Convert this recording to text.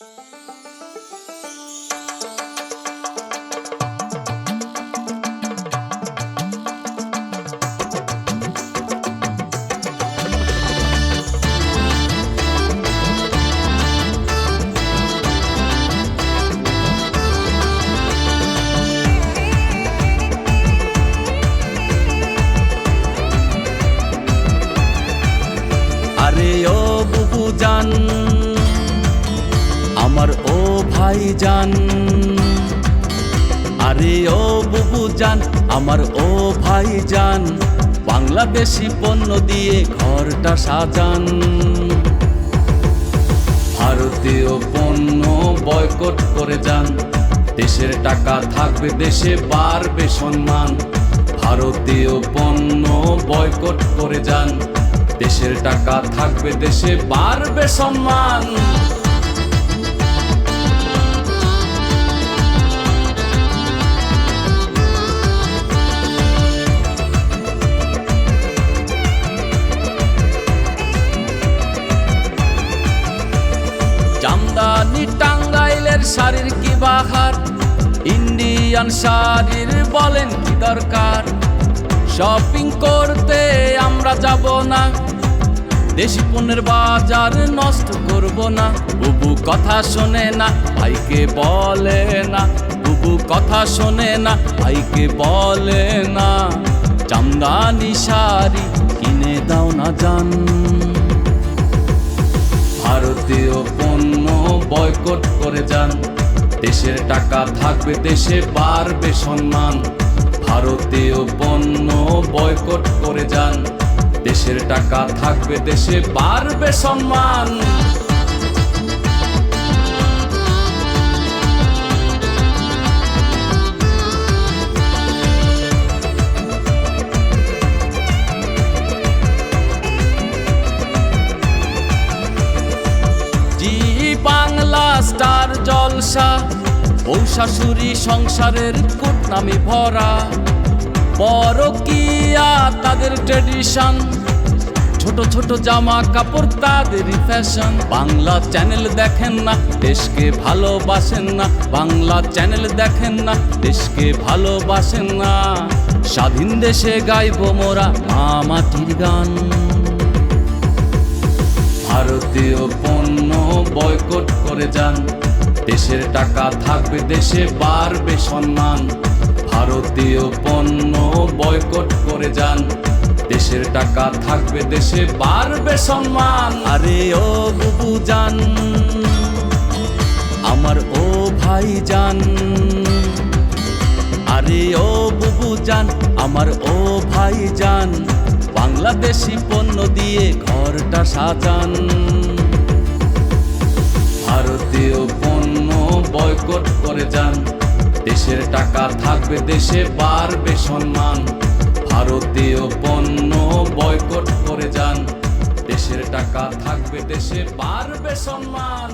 আরে ও জান আমার ও ভাই জান আরে ও বুবু জান আমার ও ভাই জান বাংলাদেশি পণ্য দিয়ে ঘরটা সাজান। ভারতীয় পণ্য বয়কট করে যান, দেশের টাকা থাকবে, দেশে বাড়বে সম্মান। ভারতীয় পণ্য বয়কট করে যান, দেশের টাকা থাকবে, দেশে বাড়বে সম্মান। টাঙ্গাইলের শাড়ির কি বাহার? ইন্ডিয়ান শাড়ির বলেন কি দরকার? শপিং করতে আমরা যাব না। দেশি পণ্যের বাজার নষ্ট করব না। বুবু কথা শোনে না, ভাইকে বলে না। বুবু কথা শোনে না, ভাইকে বলে না। জামদানি শাড়ি কিনে দাও না জান। ভারতীয় বয়কট করে যান। দেশের টাকা থাকবে, দেশে বাড়বে সম্মান। ভারতীয় পণ্য বয়কট করে যান। দেশের টাকা থাকবে, দেশে বাড়বে সম্মান। স্টার জলসা বউ শাশুড়ি সংসারের কুটনামি ভরা। পরকিয়া তাদের ট্রেডিশন ছোট ছোট জামা কাপড় তাদেরই ফ্যাশন বাংলা চ্যানেল দেখেন না, দেশকে ভালোবাসেন না। বাংলা চ্যানেল দেখেন না, দেশকে ভালোবাসেন না। স্বাধীন দেশে গাইব মোরা মা মাটির গান। ভারতীয় বয়কট করে যান। দেশের টাকা থাকবে, দেশে বাড়বে সম্মান। ভারতীয় পণ্য বয়কট করে যান। দেশের টাকা থাকবে, দেশে বাড়বে সম্মান। আরে ও বুবু জান আমার ও ভাই জান আরে ও বুবু জান আমার ও ভাই জান বাংলাদেশি পণ্য দিয়ে ঘরটা সাজান। বয়কট করে যান। দেশের টাকা থাকবে, দেশে বাড়বে সম্মান। ভারতীয় পণ্য বয়কট করে যান। দেশের টাকা থাকবে, দেশে বাড়বে সম্মান।